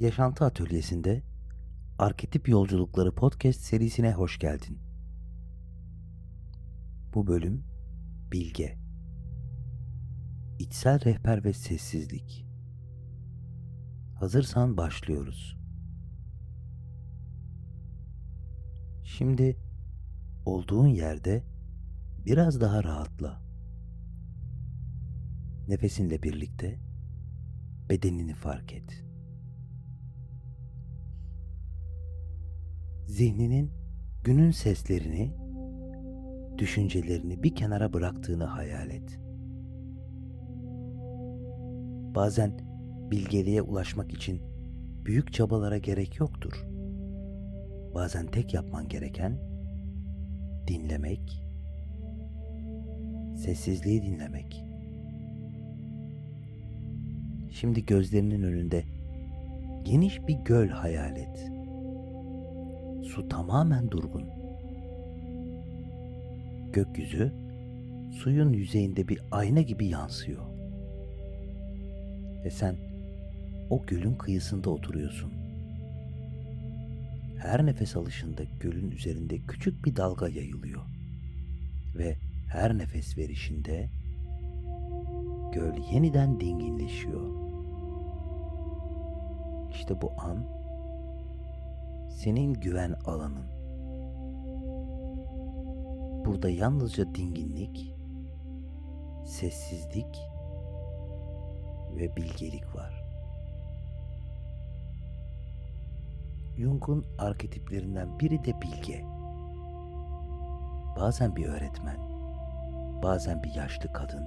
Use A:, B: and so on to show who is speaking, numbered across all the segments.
A: Yaşantı Atölyesi'nde Arketip Yolculukları podcast serisine hoş geldin. Bu bölüm Bilge. İçsel rehber ve sessizlik. Hazırsan başlıyoruz. Şimdi olduğun yerde biraz daha rahatla. Nefesinle birlikte bedenini fark et. Zihninin günün seslerini, düşüncelerini bir kenara bıraktığını hayal et. Bazen bilgeliğe ulaşmak için büyük çabalara gerek yoktur. Bazen tek yapman gereken dinlemek, sessizliği dinlemek. Şimdi gözlerinin önünde geniş bir göl hayal et. Su tamamen durgun. Gökyüzü suyun yüzeyinde bir ayna gibi yansıyor. Ve sen o gölün kıyısında oturuyorsun. Her nefes alışında gölün üzerinde küçük bir dalga yayılıyor. Ve her nefes verişinde göl yeniden dinginleşiyor. İşte bu an senin güven alanın. Burada yalnızca dinginlik, sessizlik ve bilgelik var. Jung'un arketiplerinden biri de bilge. Bazen bir öğretmen, bazen bir yaşlı kadın,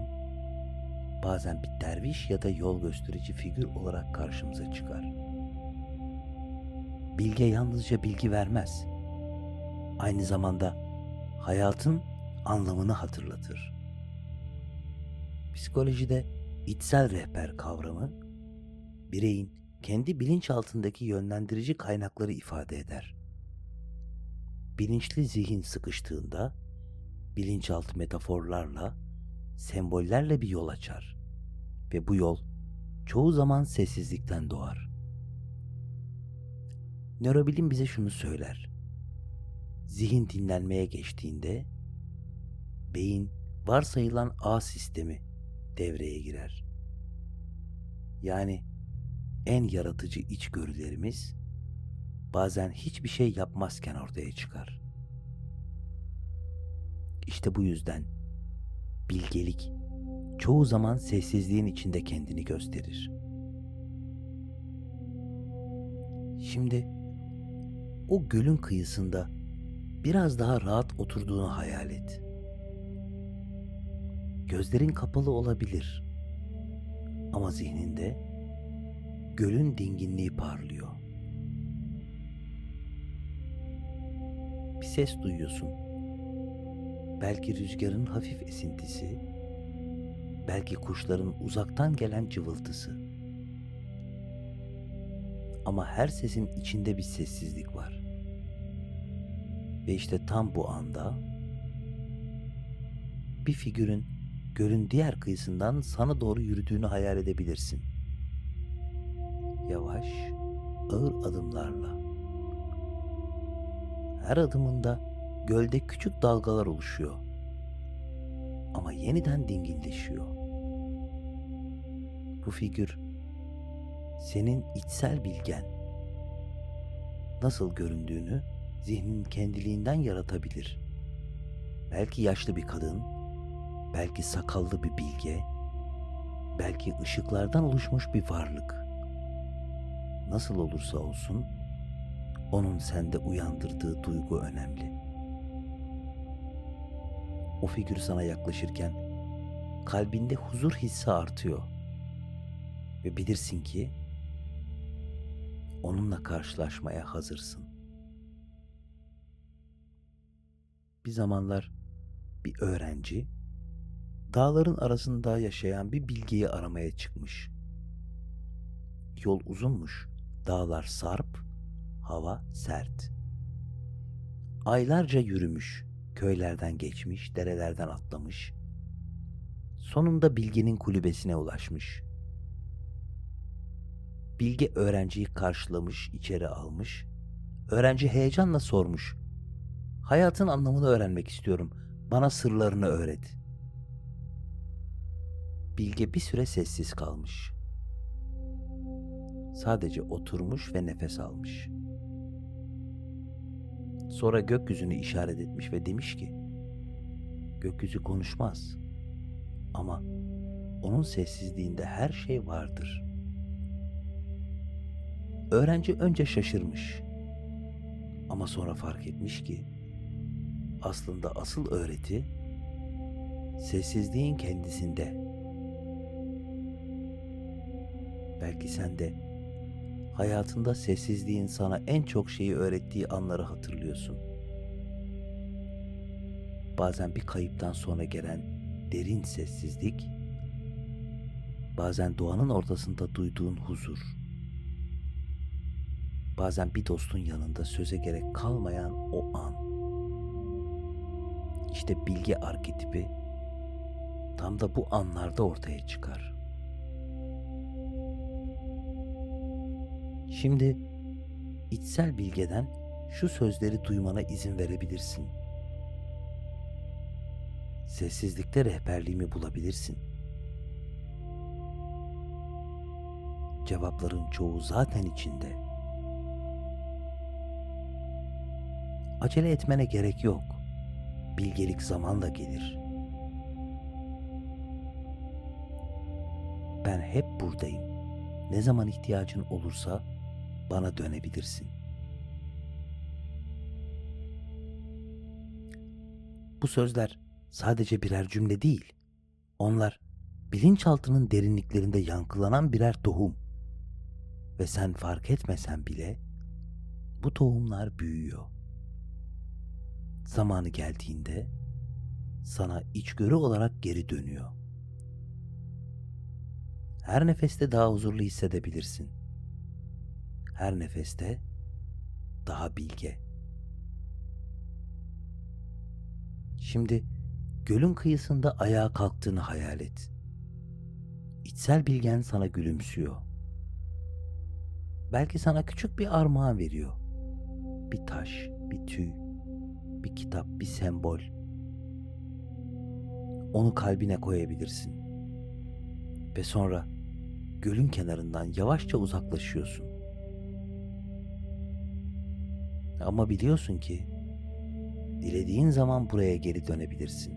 A: bazen bir derviş ya da yol gösterici figür olarak karşımıza çıkar. Bilge yalnızca bilgi vermez. Aynı zamanda hayatın anlamını hatırlatır. Psikolojide içsel rehber kavramı bireyin kendi bilinçaltındaki yönlendirici kaynakları ifade eder. Bilinçli zihin sıkıştığında bilinçaltı metaforlarla, sembollerle bir yol açar ve bu yol çoğu zaman sessizlikten doğar. Nörobilim bize şunu söyler. Zihin dinlenmeye geçtiğinde beyin varsayılan ağ sistemi devreye girer. Yani en yaratıcı içgörülerimiz bazen hiçbir şey yapmazken ortaya çıkar. İşte bu yüzden bilgelik çoğu zaman sessizliğin içinde kendini gösterir. Şimdi o gölün kıyısında biraz daha rahat oturduğunu hayal et. Gözlerin kapalı olabilir ama zihninde gölün dinginliği parlıyor. Bir ses duyuyorsun. Belki rüzgarın hafif esintisi, belki kuşların uzaktan gelen cıvıltısı. Ama her sesin içinde bir sessizlik var. Ve işte tam bu anda bir figürün gölün diğer kıyısından sana doğru yürüdüğünü hayal edebilirsin. Yavaş, ağır adımlarla. Her adımında gölde küçük dalgalar oluşuyor. Ama yeniden dinginleşiyor. Bu figür senin içsel bilgen. Nasıl göründüğünü zihnin kendiliğinden yaratabilir. Belki yaşlı bir kadın, belki sakallı bir bilge, belki ışıklardan oluşmuş bir varlık. Nasıl olursa olsun, onun sende uyandırdığı duygu önemli. O figür sana yaklaşırken kalbinde huzur hissi artıyor ve bilirsin ki onunla karşılaşmaya hazırsın. Bir zamanlar bir öğrenci dağların arasında yaşayan bir bilgiyi aramaya çıkmış. Yol uzunmuş, dağlar sarp, hava sert. Aylarca yürümüş, köylerden geçmiş, derelerden atlamış. Sonunda bilginin kulübesine ulaşmış. Bilge öğrenciyi karşılamış, içeri almış. Öğrenci heyecanla sormuş. Hayatın anlamını öğrenmek istiyorum. Bana sırlarını öğret. Bilge bir süre sessiz kalmış. Sadece oturmuş ve nefes almış. Sonra gökyüzünü işaret etmiş ve demiş ki: Gökyüzü konuşmaz. Ama onun sessizliğinde her şey vardır. Öğrenci önce şaşırmış. Ama sonra fark etmiş ki aslında asıl öğreti sessizliğin kendisinde. Belki sen de hayatında sessizliğin sana en çok şeyi öğrettiği anları hatırlıyorsun. Bazen bir kayıptan sonra gelen derin sessizlik, bazen doğanın ortasında duyduğun huzur, bazen bir dostun yanında söze gerek kalmayan o an. İşte bilge arketipi tam da bu anlarda ortaya çıkar. Şimdi içsel bilgeden şu sözleri duymana izin verebilirsin. Sessizlikte rehberliğimi bulabilirsin. Cevapların çoğu zaten içinde. Acele etmene gerek yok. Bilgelik zamanla gelir. Ben hep buradayım. Ne zaman ihtiyacın olursa bana dönebilirsin. Bu sözler sadece birer cümle değil. Onlar bilinçaltının derinliklerinde yankılanan birer tohum. Ve sen fark etmesen bile bu tohumlar büyüyor. Zamanı geldiğinde sana içgörü olarak geri dönüyor. Her nefeste daha huzurlu hissedebilirsin. Her nefeste daha bilge. Şimdi gölün kıyısında ayağa kalktığını hayal et. İçsel bilgen sana gülümsüyor. Belki sana küçük bir armağan veriyor. Bir taş, bir tüy, bir kitap, bir sembol. Onu kalbine koyabilirsin. Ve sonra gölün kenarından yavaşça uzaklaşıyorsun. Ama biliyorsun ki dilediğin zaman buraya geri dönebilirsin.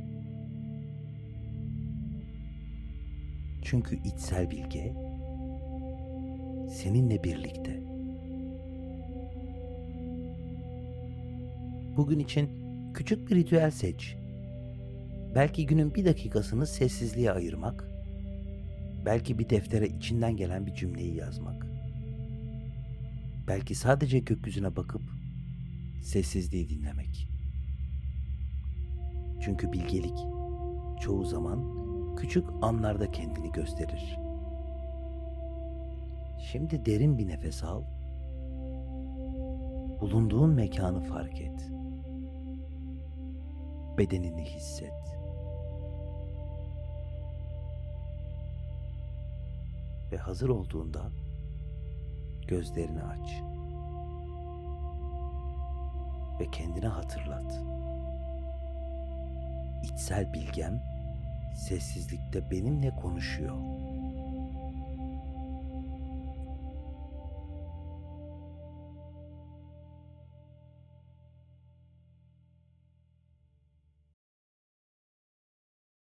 A: Çünkü içsel bilge seninle birlikte. Bugün için küçük bir ritüel seç. Belki günün bir dakikasını sessizliğe ayırmak, belki bir deftere içinden gelen bir cümleyi yazmak. Belki sadece gökyüzüne bakıp sessizliği dinlemek. Çünkü bilgelik çoğu zaman küçük anlarda kendini gösterir. Şimdi derin bir nefes al. Bulunduğun mekanı fark et. Bedenini hisset. Ve hazır olduğunda gözlerini aç. Ve kendine hatırlat. İçsel bilgem sessizlikte benimle konuşuyor.